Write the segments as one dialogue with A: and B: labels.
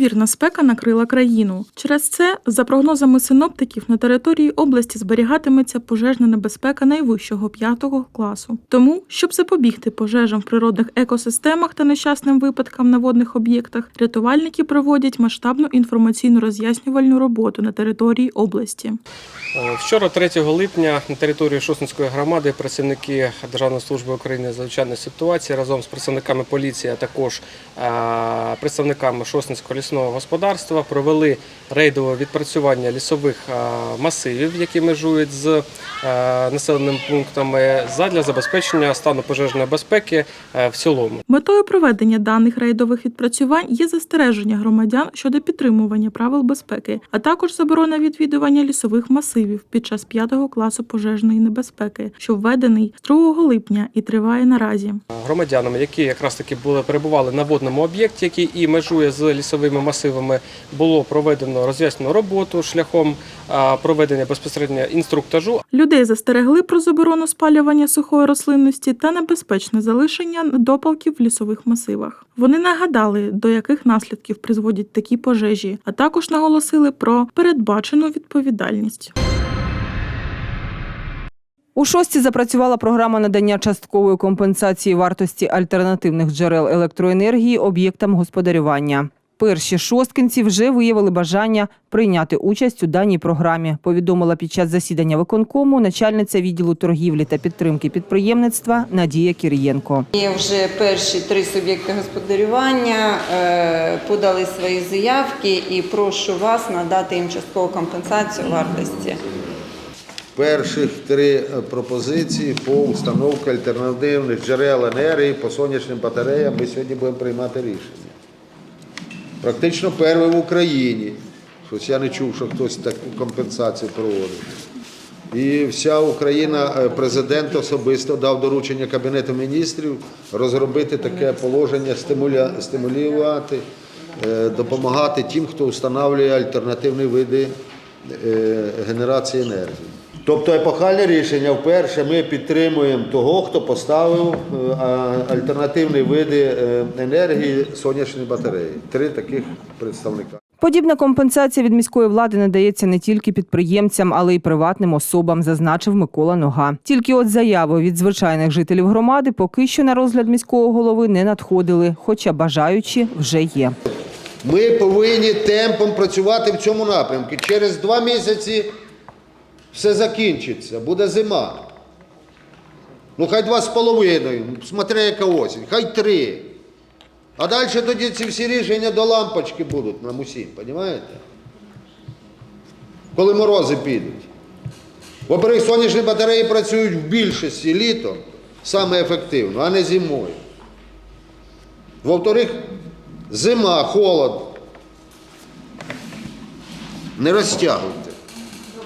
A: Неймовірна спека накрила країну. Через це, за прогнозами синоптиків, на території області зберігатиметься пожежна небезпека найвищого п'ятого класу. Тому, щоб запобігти пожежам в природних екосистемах та нещасним випадкам на водних об'єктах, рятувальники проводять масштабну інформаційно роз'яснювальну роботу на території області.
B: Е, Вчора, 3 липня, на території Шосницької громади працівники Державної служби України з надзвичайної ситуації разом з представниками поліції, а також е, представниками Шосницького лісного господарства провели рейдове відпрацювання лісових масивів, які межують з населеними пунктами, задля забезпечення стану пожежної безпеки е, в цілому.
A: Метою проведення даних рейдових відпрацювань є застереження громадян щодо підтримування правил безпеки, а також заборона відвідування лісових масивів під час п'ятого класу пожежної небезпеки, що введений з 2 липня і триває наразі.
B: громадянам, які якраз таки були перебували на водному об'єкті, який і межує з лісовими масивами, було проведено роз'яснену роботу шляхом проведення безпосередньо інструктажу.
A: Людей застерегли про заборону спалювання сухої рослинності та небезпечне залишення допалків в лісових масивах. Вони нагадали, до яких наслідків призводять такі пожежі, а також наголосили про передбачену відповідальність.
C: У шості запрацювала програма надання часткової компенсації вартості альтернативних джерел електроенергії об'єктам господарювання. Перші шосткинці вже виявили бажання прийняти участь у даній програмі. Повідомила під час засідання виконкому начальниця відділу торгівлі та підтримки підприємництва Надія Кірієнко.
D: Є вже перші три суб'єкти господарювання е, подали свої заявки і прошу вас надати їм часткову компенсацію вартості.
E: Перших три е, пропозиції по установці альтернативних джерел енергії по сонячним батареям ми сьогодні будемо приймати рішення. Практично перший в Україні. Щось я не чув, що хтось таку компенсацію проводить. І вся Україна, е, президент особисто дав доручення Кабінету міністрів розробити таке положення, стимулювати, е, допомагати тим, хто встановлює альтернативні види е, генерації енергії. Тобто епохальне рішення вперше ми підтримуємо того, хто поставив е, альтернативні види е, енергії сонячні батареї. Три таких представника.
C: Подібна компенсація від міської влади надається не тільки підприємцям, але й приватним особам, зазначив Микола Нога. Тільки от заяви від звичайних жителів громади поки що на розгляд міського голови не надходили, хоча бажаючі вже є.
E: Ми повинні темпом працювати в цьому напрямку. Через два місяці все закінчиться, буде зима. Ну, хай два з половиною, смотри, яка осінь, хай три. А далі тоді ці всі рішення до лампочки будуть нам усім, розумієте? Коли морози підуть. Во-первых, сонячні батареї працюють в більшості літом саме ефективно, а не зимою. Во-вторых, зима, холод. Не розтягуйте.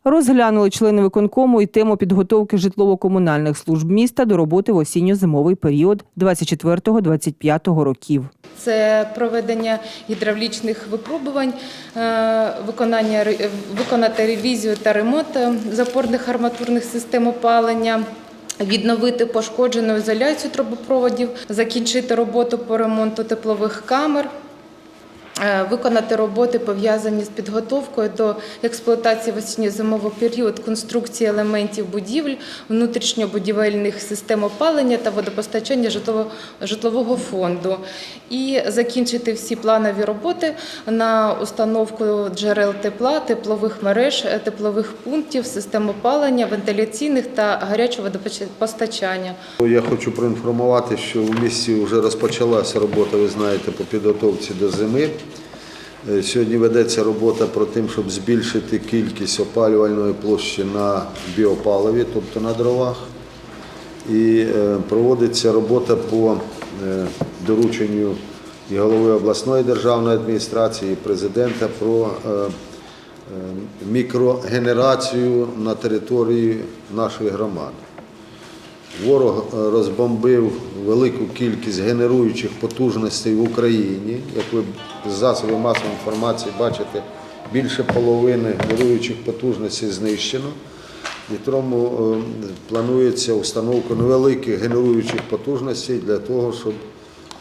C: Розглянули члени виконкому і тему підготовки житлово-комунальних служб міста до роботи в осінньо-зимовий період 24-25 років.
F: Це проведення гідравлічних випробувань, е, виконання виконати ревізію та ремонт е, запорних арматурних систем опалення. Відновити пошкоджену ізоляцію трубопроводів, закінчити роботу по ремонту теплових камер, виконати роботи пов'язані з підготовкою до експлуатації в осінньо-зимовий період конструкції елементів будівель, внутрішньобудівельних систем опалення та водопостачання житлово- житлового фонду. І закінчити всі планові роботи на установку джерел тепла, теплових мереж, е, теплових пунктів, систем опалення, вентиляційних та гарячого водопостачання.
E: Я хочу проінформувати, що в місті вже розпочалася робота, ви знаєте, по підготовці до зими. Е, Сьогодні ведеться робота про те, щоб збільшити кількість опалювальної площі на біопаливі, тобто на дровах. І е, проводиться робота по е, дорученню і голови обласної державної адміністрації, і президента про мікрогенерацію на території нашої громади. Ворог е, розбомбив велику кількість генеруючих потужностей в Україні. Як ви з засобів масової інформації бачите, більше половини генеруючих потужностей знищено. І тому е, планується установка невеликих генеруючих потужностей для того, щоб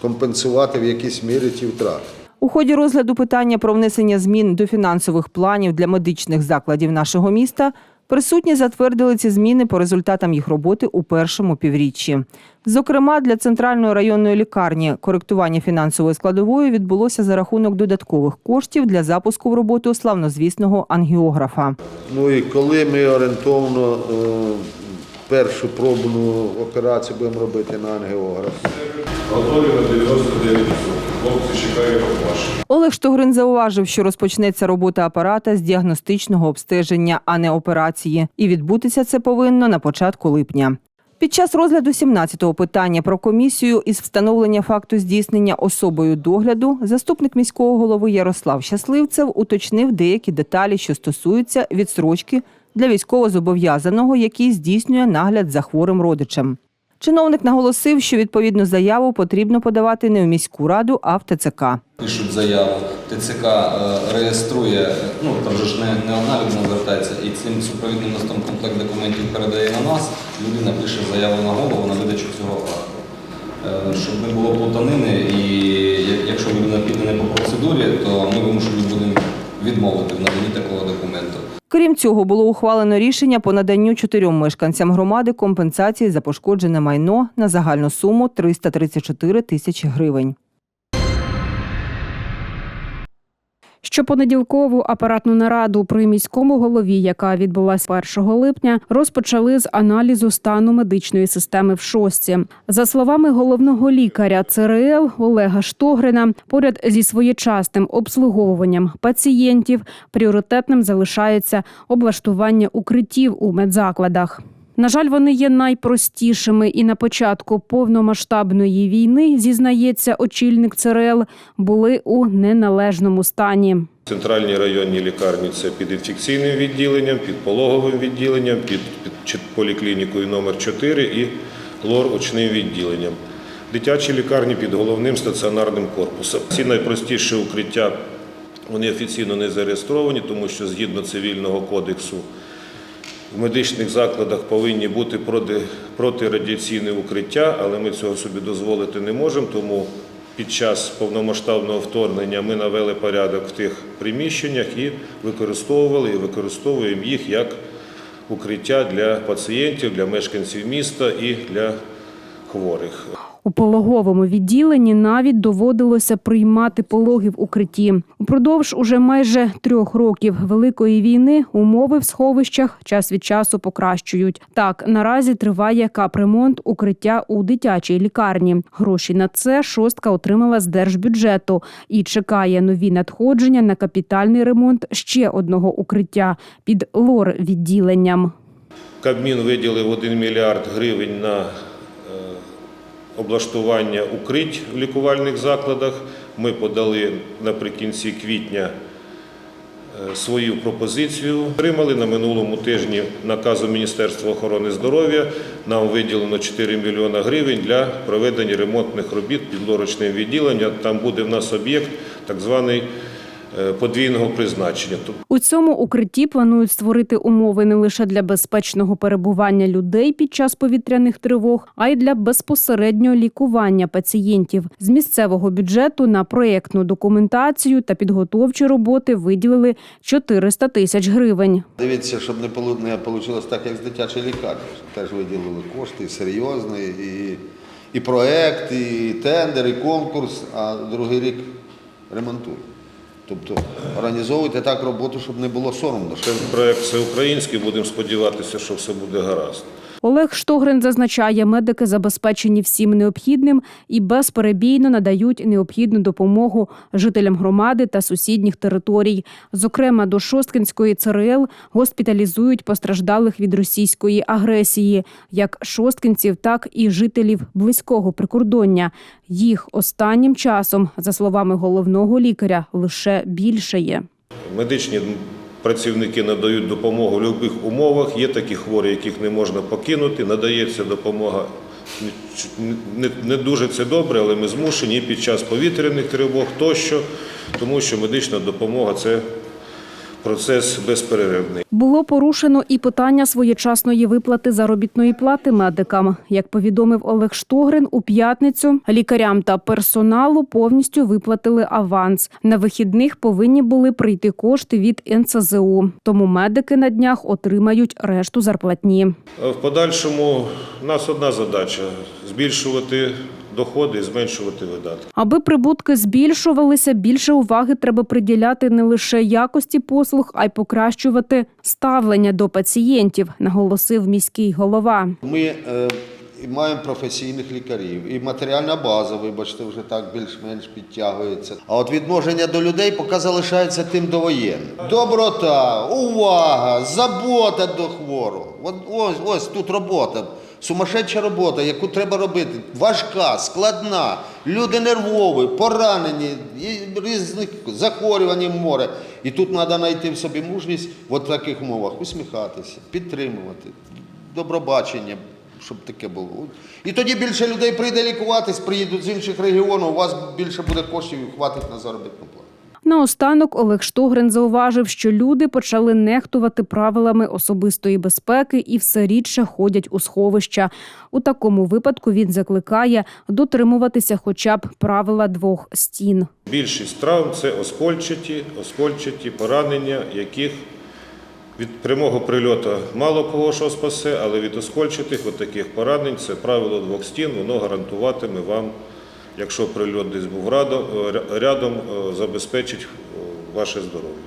E: компенсувати в якійсь мірі ті втрати.
C: У ході розгляду питання про внесення змін до фінансових планів для медичних закладів нашого міста присутні затвердили ці зміни по результатам їх роботи у першому півріччі. Зокрема, для центральної районної лікарні коректування фінансової складової відбулося за рахунок додаткових коштів для запуску в роботу славнозвісного ангіографа.
E: Ну і коли ми орієнтовно е, першу пробну операцію будемо робити на ангіограф?
G: Готові на 99%. Хлопці чекають ваш.
C: Олег Штогрин зауважив, що розпочнеться робота апарата з діагностичного обстеження, а не операції, і відбутися це повинно на початку липня. Під час розгляду 17-го питання про комісію із встановлення факту здійснення особою догляду заступник міського голови Ярослав Щасливцев уточнив деякі деталі, що стосуються відсрочки для військовозобов'язаного, який здійснює нагляд за хворим родичем. Чиновник наголосив, що відповідну заяву потрібно подавати не в міську раду, а в ТЦК.
H: пишуть заяву, ТЦК е, реєструє, ну там же ж не, не одна людина звертається, і цим супровідним листом комплект документів передає на нас. Людина пише заяву на голову на видачу цього акту. Е, Щоб не було плутанини, і якщо людина піде не по процедурі, то ми вимушені будемо відмовити в наданні такого документу.
C: Крім цього, було ухвалено рішення по наданню чотирьом мешканцям громади компенсації за пошкоджене майно на загальну суму 334 тисячі гривень.
I: Щопонеділкову апаратну нараду при міському голові, яка відбулася 1 липня, розпочали з аналізу стану медичної системи в шостці. За словами головного лікаря ЦРЛ Олега Штогрина, поряд зі своєчасним обслуговуванням пацієнтів пріоритетним залишається облаштування укриттів у медзакладах. На жаль, вони є найпростішими, і на початку повномасштабної війни, зізнається очільник ЦРЛ, були у неналежному стані.
G: Центральні районні лікарні це під інфекційним відділенням, під пологовим відділенням, під, під поліклінікою номер 4 і лор-очним відділенням. Дитячі лікарні під головним стаціонарним корпусом. Ці найпростіші укриття вони офіційно не зареєстровані, тому що згідно цивільного кодексу в медичних закладах повинні бути проти- протирадіаційне укриття, але ми цього собі дозволити не можемо, тому під час повномасштабного вторгнення ми навели порядок в тих приміщеннях і використовували і використовуємо їх як укриття для пацієнтів, для мешканців міста і для хворих.
I: У пологовому відділенні навіть доводилося приймати пологи в укритті. Упродовж уже майже трьох років великої війни умови в сховищах час від часу покращують. Так наразі триває капремонт укриття у дитячій лікарні. Гроші на це шостка отримала з держбюджету і чекає нові надходження на капітальний ремонт ще одного укриття під лор відділенням.
G: Кабмін виділив 1 мільярд гривень на облаштування укрить в лікувальних закладах. Ми подали наприкінці квітня е, свою пропозицію. Отримали на минулому тижні наказу Міністерства охорони здоров'я. Нам виділено 4 мільйона гривень для проведення ремонтних робіт під лорочним відділенням. Там буде в нас об'єкт так званий подвійного призначення.
I: У цьому укритті планують створити умови не лише для безпечного перебування людей під час повітряних тривог, а й для безпосереднього лікування пацієнтів. З місцевого бюджету на проєктну документацію та підготовчі роботи виділили 400 тисяч гривень.
E: Дивіться, щоб не не вийшло так, як з дитячої лікарні. Теж виділили кошти серйозні, і, і проект, і тендер, і конкурс, а другий рік ремонтують. Тобто організовуйте так роботу, щоб не було соромно.
G: Проект всеукраїнський, будемо сподіватися, що все буде гаразд.
I: Олег Штогрин зазначає, медики забезпечені всім необхідним і безперебійно надають необхідну допомогу жителям громади та сусідніх територій. Зокрема, до Шосткинської ЦРЛ госпіталізують постраждалих від російської агресії, як шосткинців, так і жителів близького прикордоння. Їх останнім часом, за словами головного лікаря, лише більшає.
G: Медичні працівники надають допомогу в будь-яких умовах. Є такі хворі, яких не можна покинути. Надається допомога. Не, дуже це добре, але ми змушені під час повітряних тривог тощо, тому що медична допомога це процес безперервний.
I: Було порушено і питання своєчасної виплати заробітної плати медикам. Як повідомив Олег Штогрин, у п'ятницю лікарям та персоналу повністю виплатили аванс. На вихідних повинні були прийти кошти від НСЗУ. Тому медики на днях отримають решту зарплатні.
G: В подальшому у нас одна задача збільшувати доходи і зменшувати видатки.
I: Аби прибутки збільшувалися, більше уваги треба приділяти не лише якості послуг, а й покращувати ставлення до пацієнтів, наголосив міський голова.
E: Ми е, і маємо професійних лікарів, і матеріальна база, вибачте, вже так більш-менш підтягується. А от відношення до людей поки залишається тим довоєнним. Доброта, увага, забота до хворого. От ось, ось тут робота. Сумасшедша робота, яку треба робити, важка, складна, люди нервові, поранені, різних захворювань море. І тут треба знайти в собі мужність в таких умовах, усміхатися, підтримувати, добробачення, щоб таке було. І тоді більше людей прийде лікуватись, приїдуть з інших регіонів, у вас більше буде коштів і хватить на заробітну плату.
I: Наостанок Олег Штогрин зауважив, що люди почали нехтувати правилами особистої безпеки і все рідше ходять у сховища. У такому випадку він закликає дотримуватися хоча б правила двох стін.
G: Більшість травм це оскольчаті, оскольчаті поранення, яких від прямого прильоту мало кого що спасе, але від оскольчатих от таких поранень це правило двох стін, воно гарантуватиме вам, якщо прильот десь був е, рядом, е, забезпечить е, ваше здоров'я.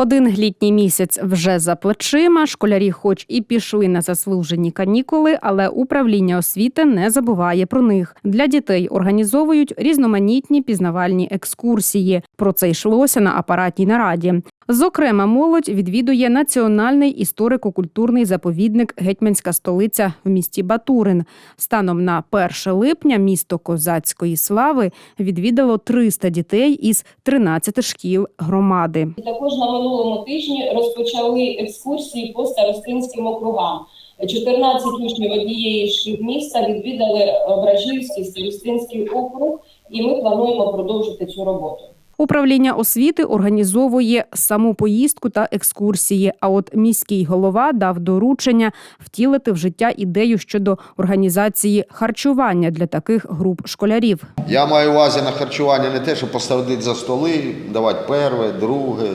I: Один літній місяць вже за плечима. Школярі, хоч і пішли на заслужені канікули, але управління освіти не забуває про них. Для дітей організовують різноманітні пізнавальні екскурсії. Про це йшлося на апаратній нараді. Зокрема, молодь відвідує національний історико-культурний заповідник Гетьманська столиця в місті Батурин. Станом на 1 липня місто козацької слави відвідало 300 дітей із 13 шкіл громади.
J: Також на минулому тижні розпочали екскурсії по старостинським округам. 14 учнів однієї шкіл міста відвідали Ображівський старостинський округ, і ми плануємо продовжити цю роботу.
I: Управління освіти організовує саму поїздку та екскурсії. А от міський голова дав доручення втілити в життя ідею щодо організації харчування для таких груп школярів.
E: Я маю увазі на харчування не те, що поставити за столи, давати перше, друге,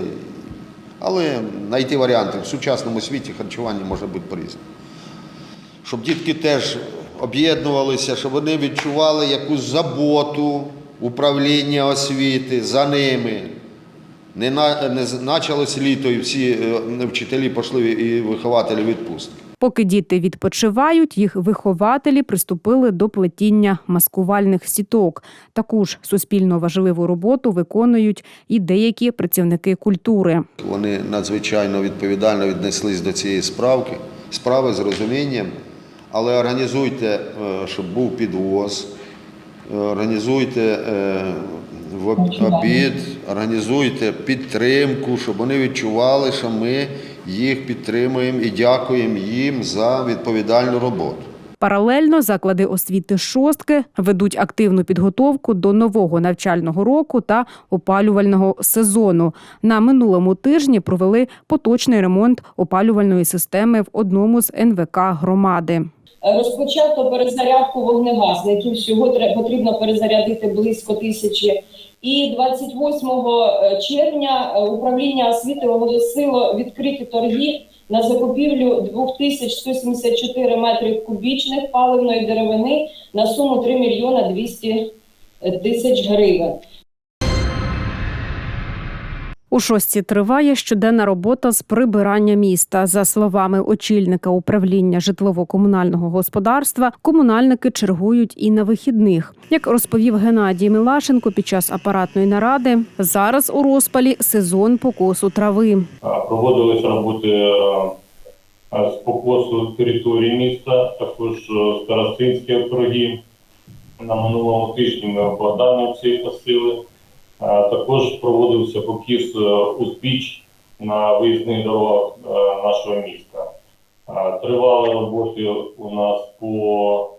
E: але знайти варіанти. В сучасному світі харчування може бути по-різному. Щоб дітки теж об'єднувалися, щоб вони відчували якусь заботу управління освіти за ними. Не, на, не началось літо і всі е, вчителі пішли і вихователі відпустки.
I: Поки діти відпочивають, їх вихователі приступили до плетіння маскувальних сіток. Таку ж суспільно важливу роботу виконують і деякі працівники культури.
E: Вони надзвичайно відповідально віднеслись до цієї справки, справи з розумінням, але організуйте, е, щоб був підвоз, організуйте е, в обід, організуйте підтримку, щоб вони відчували, що ми їх підтримуємо і дякуємо їм за відповідальну роботу.
I: Паралельно заклади освіти шостки ведуть активну підготовку до нового навчального року та опалювального сезону. На минулому тижні провели поточний ремонт опалювальної системи в одному з НВК громади.
J: Розпочато перезарядку вогнегасників. Всього тре- потрібно перезарядити близько тисячі. І 28 червня е, управління освіти оголосило відкриті торги на закупівлю 2174 метри кубічних паливної деревини на суму 3 мільйона 200 тисяч гривень.
I: У шостці триває щоденна робота з прибирання міста. За словами очільника управління житлово-комунального господарства, комунальники чергують і на вихідних. Як розповів Геннадій Милашенко під час апаратної наради, зараз у розпалі сезон покосу трави.
K: Проводилися роботи е, е, з покосу території міста, також е, старостинські округи. На минулому тижні ми в Богданівці косили. Також проводився покіс е, узбіч на виїзних дорогах е, нашого міста. Тривали роботи у нас по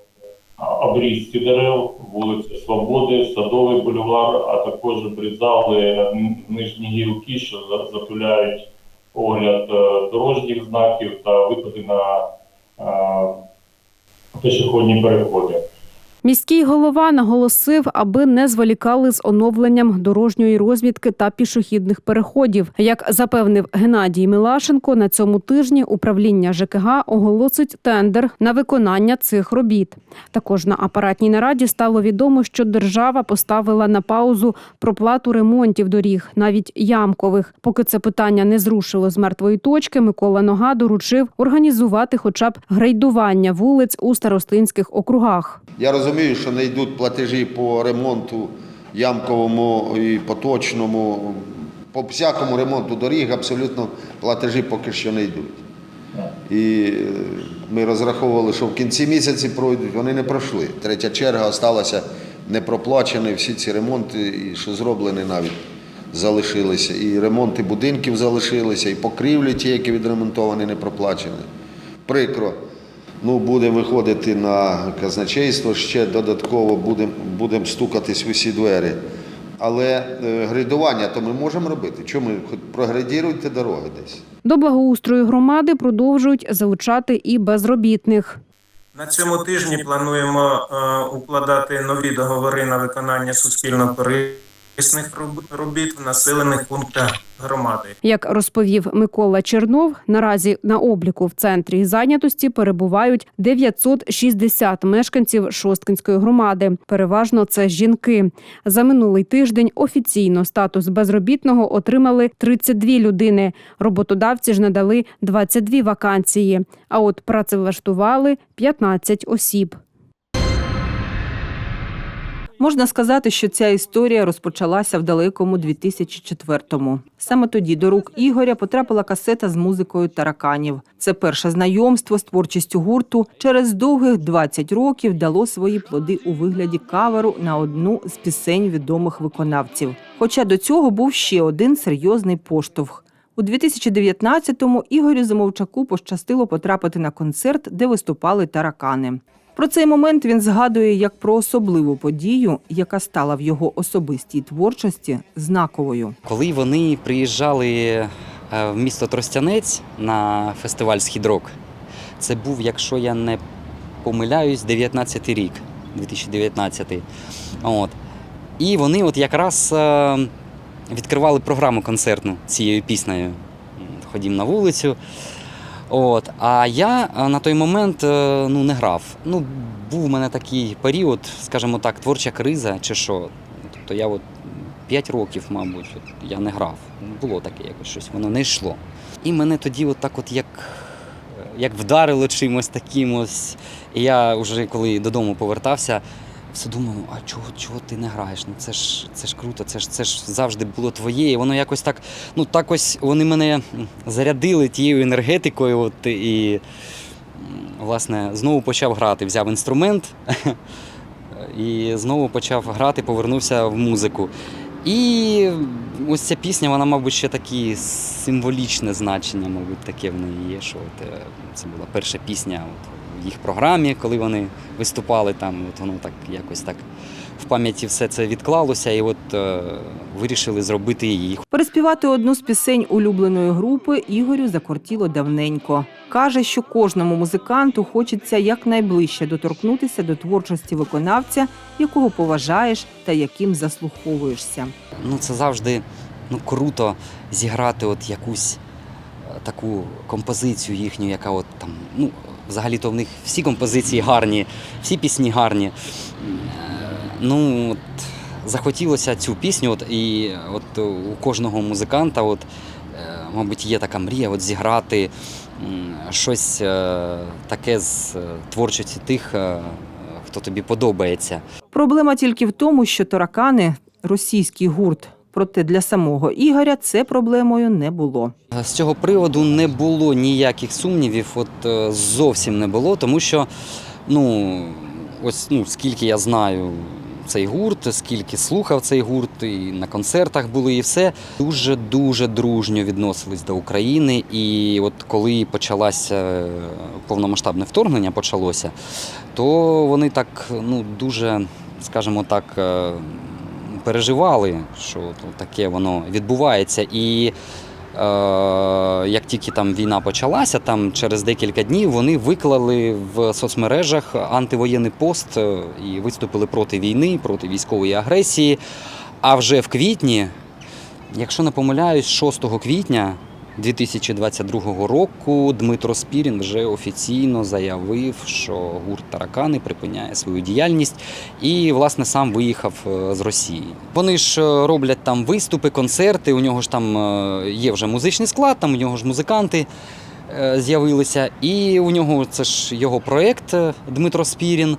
K: обрізці дерев, вулиця Свободи, Садовий бульвар, а також обрізали нижні гілки, що за- затуляють огляд е, дорожніх знаків та виходи на пішохідні переходи.
I: Міський голова наголосив, аби не зволікали з оновленням дорожньої розвідки та пішохідних переходів. Як запевнив Геннадій Милашенко, на цьому тижні управління ЖКГ оголосить тендер на виконання цих робіт. Також на апаратній нараді стало відомо, що держава поставила на паузу проплату ремонтів доріг, навіть ямкових. Поки це питання не зрушило з мертвої точки, Микола Нога доручив організувати хоча б грейдування вулиць у старостинських округах.
E: Я розумію, що не йдуть платежі по ремонту ямковому і поточному, по всякому ремонту доріг абсолютно платежі поки що не йдуть. І е, ми розраховували, що в кінці місяці пройдуть, вони не пройшли. Третя черга залишилася не проплачені, всі ці ремонти, і що зроблені навіть залишилися. І ремонти будинків залишилися, і покрівлі ті, які відремонтовані, не проплачені. Прикро. Ну, будемо виходити на казначейство, ще додатково будемо будем стукатись в усі двері. Але е, грейдування то ми можемо робити. Чому прогрейдіруйте дороги десь?
I: До благоустрою громади продовжують залучати і безробітних.
L: На цьому тижні плануємо е, укладати нові договори на виконання суспільно корисних роб- робіт в населених пунктах громади.
I: Як розповів Микола Чернов, наразі на обліку в центрі зайнятості перебувають 960 мешканців Шосткинської громади. Переважно це жінки. За минулий тиждень офіційно статус безробітного отримали 32 людини. Роботодавці ж надали 22 вакансії. А от працевлаштували 15 осіб.
C: Можна сказати, що ця історія розпочалася в далекому 2004-му. Саме тоді до рук Ігоря потрапила касета з музикою тараканів. Це перше знайомство з творчістю гурту через довгих 20 років дало свої плоди у вигляді каверу на одну з пісень відомих виконавців. Хоча до цього був ще один серйозний поштовх. У 2019-му Ігорю Замовчаку пощастило потрапити на концерт, де виступали таракани. Про цей момент він згадує як про особливу подію, яка стала в його особистій творчості знаковою.
M: Коли вони приїжджали е, в місто Тростянець на фестиваль Східрок, це був, якщо я не помиляюсь, 19-й рік, 2019. От. І вони от якраз е, відкривали програму концертну цією піснею. Ходім на вулицю. От. А я е, на той момент е, ну, не грав. Ну, був у мене такий період, скажімо так, творча криза чи що. Тобто я от 5 років, мабуть, от я не грав. Було таке якось щось, воно не йшло. І мене тоді от так от як, як вдарило чимось таким ось. І я вже коли додому повертався, все думав, а чого, чого ти не граєш? Ну це ж це ж круто, це ж це ж завжди було твоє. І воно якось так, ну так ось вони мене зарядили тією енергетикою. От, і власне знову почав грати, взяв інструмент і знову почав грати, повернувся в музику. І ось ця пісня, вона, мабуть, ще такі символічне значення, мабуть, таке в неї є. Що от, е, це була перша пісня от, їх програмі, коли вони виступали там. От воно так якось так в пам'яті все це відклалося, і от е, вирішили зробити її.
C: Переспівати одну з пісень улюбленої групи Ігорю закортіло давненько. Каже, що кожному музиканту хочеться якнайближче доторкнутися до творчості виконавця, якого поважаєш та яким заслуховуєшся.
M: ну це завжди ну, круто зіграти от якусь е, таку композицію їхню, яка от там, ну, взагалі-то в них всі композиції гарні, всі пісні гарні. Ну, от, захотілося цю пісню, от, і от у кожного музиканта, от, е, мабуть, є така мрія от, зіграти щось е, таке з е, творчості тих, хто тобі подобається.
C: Проблема тільки в тому, що таракани російський гурт. Проте для самого Ігоря це проблемою не було.
M: З цього приводу не було ніяких сумнівів, от е, зовсім не було, тому що ну, ось ну, скільки я знаю цей гурт, скільки слухав цей гурт, і на концертах були, і все. Дуже дуже дружньо відносились до України. І от коли почалося е, повномасштабне вторгнення, почалося, то вони так ну дуже, скажімо так. Переживали, що таке воно відбувається, і е, як тільки там війна почалася, там через декілька днів вони виклали в соцмережах антивоєнний пост е, і виступили проти війни, проти військової агресії. А вже в квітні, якщо не помиляюсь, 6 квітня 2022 року Дмитро Спірін вже офіційно заявив, що гурт Таракани припиняє свою діяльність і, власне, сам виїхав е, з Росії. Вони ж е, роблять там виступи, концерти. У нього ж там е, є вже музичний склад, там у нього ж музиканти з'явилися. І у нього це ж його проєкт е, Дмитро Спірін.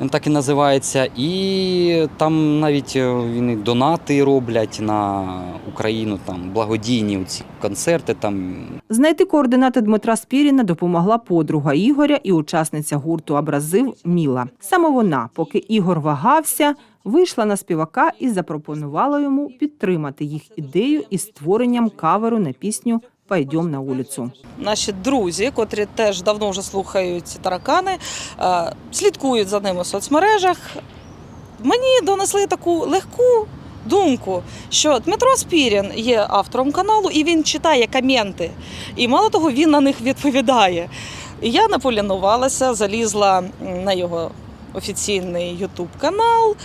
M: Він так і називається. І там навіть е, він донати роблять на Україну, там благодійні ці концерти. Там
C: Знайти координати Дмитра Спіріна допомогла подруга Ігоря і учасниця гурту Абразив Міла. Саме вона, поки Ігор вагався, вийшла на співака і запропонувала йому підтримати їх ідею із створенням каверу на пісню Пойдем на вулицю.
N: Наші друзі, котрі теж давно вже слухають таракани, е, слідкують за ними в соцмережах. Мені донесли таку легку думку, що Дмитро Спірін є автором каналу і він читає коменти. І мало того, він на них відповідає. Я не полінувалася, залізла на його офіційний Ютуб канал.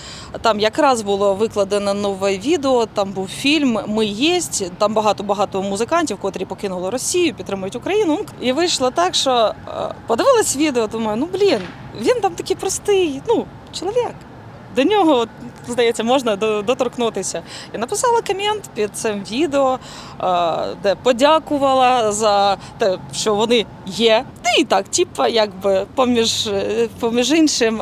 N: Там якраз було викладено нове відео, там був фільм Ми єсть. Там багато-багато музикантів, котрі покинули Росію, підтримують Україну. І вийшло так, що е, подивилась відео, думаю, ну блін, він там такий простий, ну, чоловік. До нього, здається, можна доторкнутися. І написала комент під цим відео, е, де подякувала за те, що вони є. Та і так, типа, якби поміж, е, поміж іншим.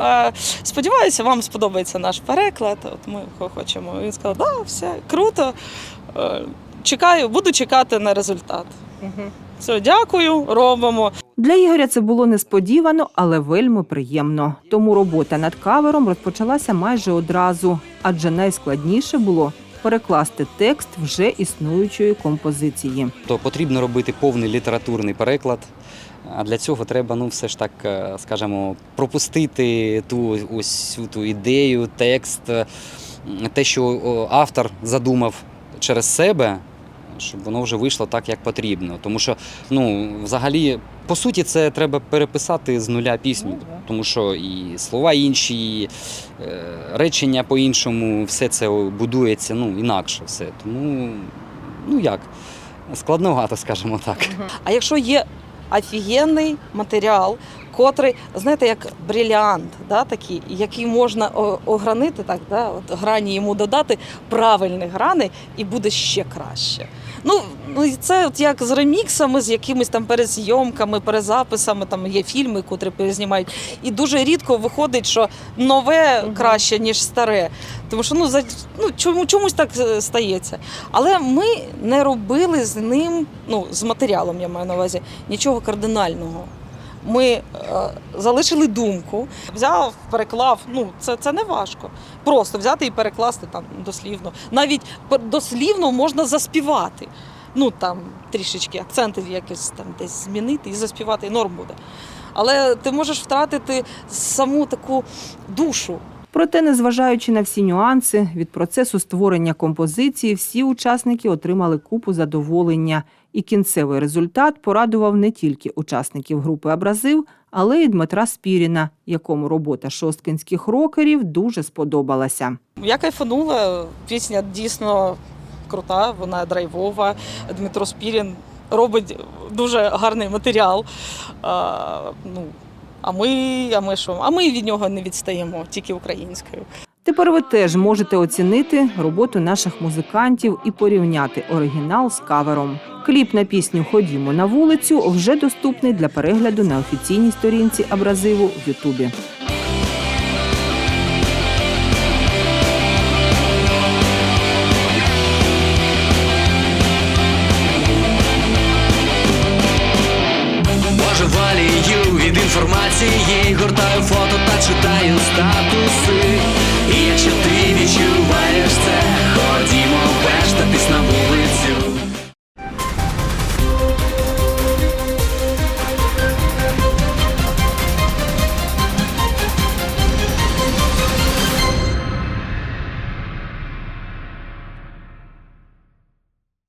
N: Сподіваюся, вам сподобається наш переклад. От ми хочемо. Він сказав, да, все круто. Е, Чекаю, буду чекати на результат. Все, дякую, робимо.
C: Для Ігоря це було несподівано, але вельми приємно. Тому робота над кавером розпочалася майже одразу, адже найскладніше було перекласти текст вже існуючої композиції.
M: то потрібно робити повний літературний переклад. А для цього треба, ну, все ж так, е, скажімо, пропустити ту ось ту ідею, текст, те, що автор задумав через себе, щоб воно вже вийшло так, як потрібно. Тому що, ну, взагалі, по суті, це треба переписати з нуля пісню, тому що і слова інші, і е, речення по-іншому, все це будується ну, інакше. все. Тому, ну як, складновато, скажімо так.
N: А якщо є офігенний матеріал, котрий, знаєте, як бриліант, да, такий, який можна огранити, так, да, от грані йому додати правильні грани, і буде ще краще. Ну, ну і це от як з реміксами, з якимись там перезйомками, перезаписами, там є фільми, котрі перезнімають. І дуже рідко виходить, що нове краще, ніж старе. Тому що ну, за, ну чому, чомусь так е, стається. Але ми не робили з ним, ну, з матеріалом, я маю на увазі, нічого кардинального. Ми е, залишили думку, взяв, переклав. Ну, це, це не важко. Просто взяти і перекласти там дослівно. Навіть дослівно можна заспівати. Ну там трішечки акценти якось там десь змінити і заспівати, і норм буде. Але ти можеш втратити саму таку душу.
C: Проте, незважаючи на всі нюанси, від процесу створення композиції всі учасники отримали купу задоволення, і кінцевий результат порадував не тільки учасників групи Абразив, але й Дмитра Спіріна, якому робота шосткинських рокерів дуже сподобалася.
N: Я кайфанула. Пісня дійсно крута, вона драйвова. Дмитро Спірін робить дуже гарний матеріал. А, ну, а ми, а ми що? А ми від нього не відстаємо, тільки українською.
C: Тепер ви теж можете оцінити роботу наших музикантів і порівняти оригінал з кавером. Кліп на пісню Ходімо на вулицю вже доступний для перегляду на офіційній сторінці Абразиву в Ютубі.